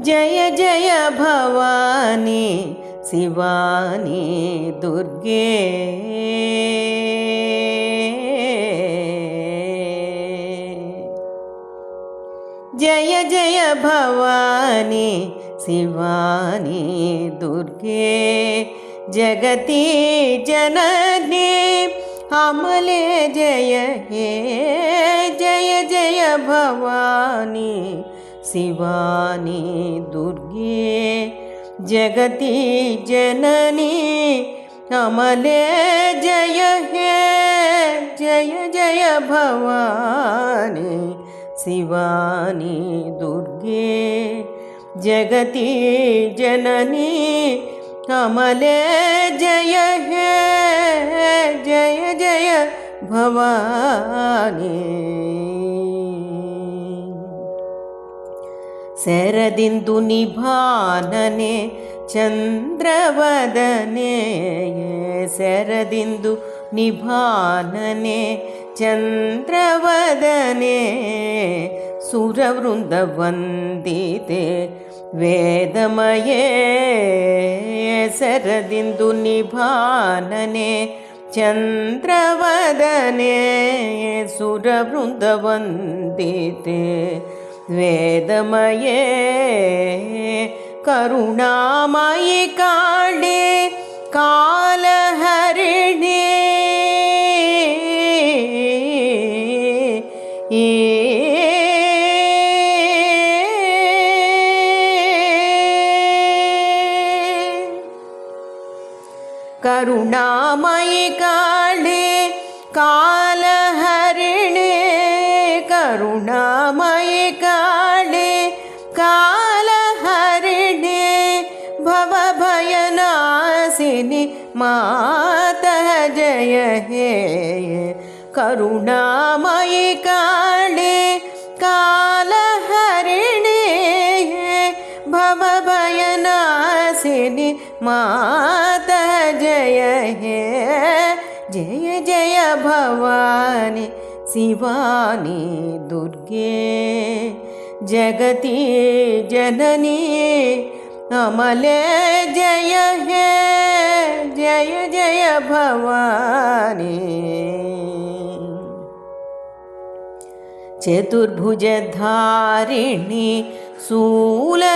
జయ జయ భవాని శివాని దుర్గే. జయ జయ భవాని శివాని దుర్గే. జగతి జననే అమలే జయ హే. జయ జయ భవాని शिवानी दुर्गे जगति जननी अमले जय हे जय जय भवानी शिवानी दुर्गे जगति जननी अमले जय हे जय जय भवानी शरदिन्दु निभानने चन्द्रवदने शरदिन्दु निभानने चन्द्रवदने सुरवृन्दवन्दिते वेदमये शरदिन्दु निभानने चन्द्रवदने सुरवृन्दवन्दिते வேதமயே கருணாமயி காண்டே காலஹரிணே. கருணாமயி காண்டே காலஹரிணே. கருணாமயி கா जय हे करुणामयि काळे कालहरिणे भवभयनाशिनि मातः जय हे। जय जय भवानी शिवानी दुर्गे। जगति जननी अमले जय हे जय जय भवानी। चतुर्भुजधारिणी शूलधारिणी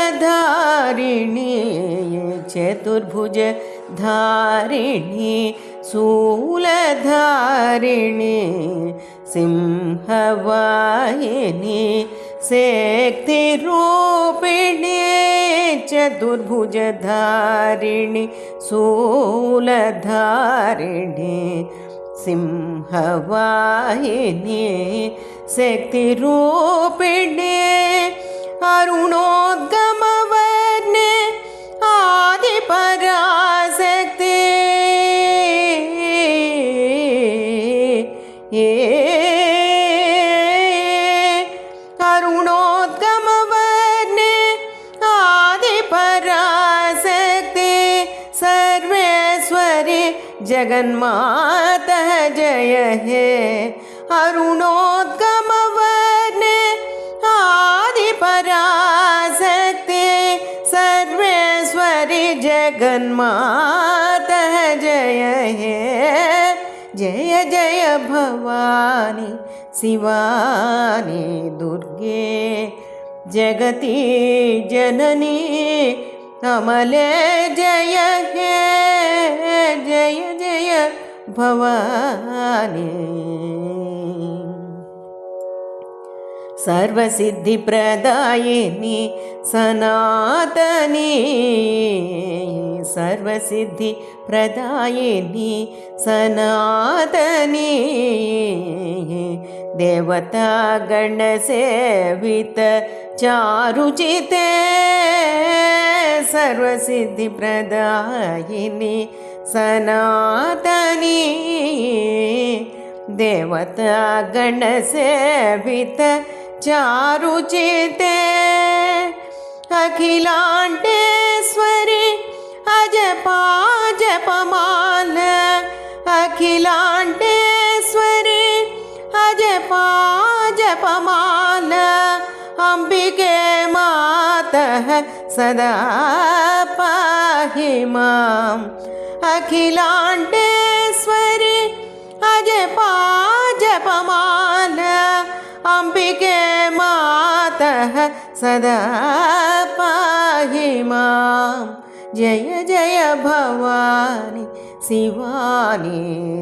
चतुर्भुजधारिणी शूलधारिणी सिंहवाहिनी शक्तिरूपिणी चतुर्भुजधारिणि सिंहवाहिनी शक्तिरूपिणे अरुणोद्गमवर्णे जगन्मातः जय हे। अरुणोद्गमवर्णे आदिपराशक्ति सर्वेश्वरि जगन्मातः जय हे। जय जय भवानी, शिवानी, दुर्गे, जगति जननी, अमले जय भवानी सर्वसिद्धिप्रदायिनी सनातनी सर्वसिद्धिप्रदायिनी सनातनी देवता गणसेवित चारुचिते सर्वसिद्धिप्रदायिनी सनातनी देवता गणसेवित चारुचिते अखिलाण्डेश्वरि अजपा जपमाल अखिलाण्डेश्वरि अजपा जपमाल सदा पाहि माम् अखिलाण्डेश्वरि अजपा जपमाल अम्बिके मातः सदा पाहि मां जय जय भवानि शिवानि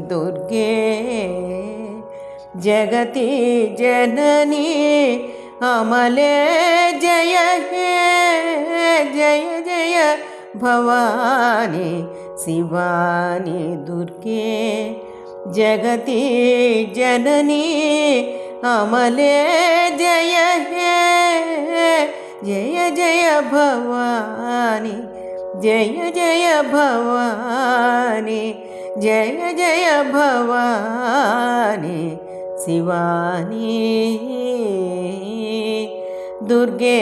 दुर्गे जगति जननी अमले जय हे, जय जय भवानी, शिवानी दुर्गे। जगती जननी अमले जय हे, जय जय भवानी, जय जय भवानी, जय जय भवानी, शिवानी। দুর্গে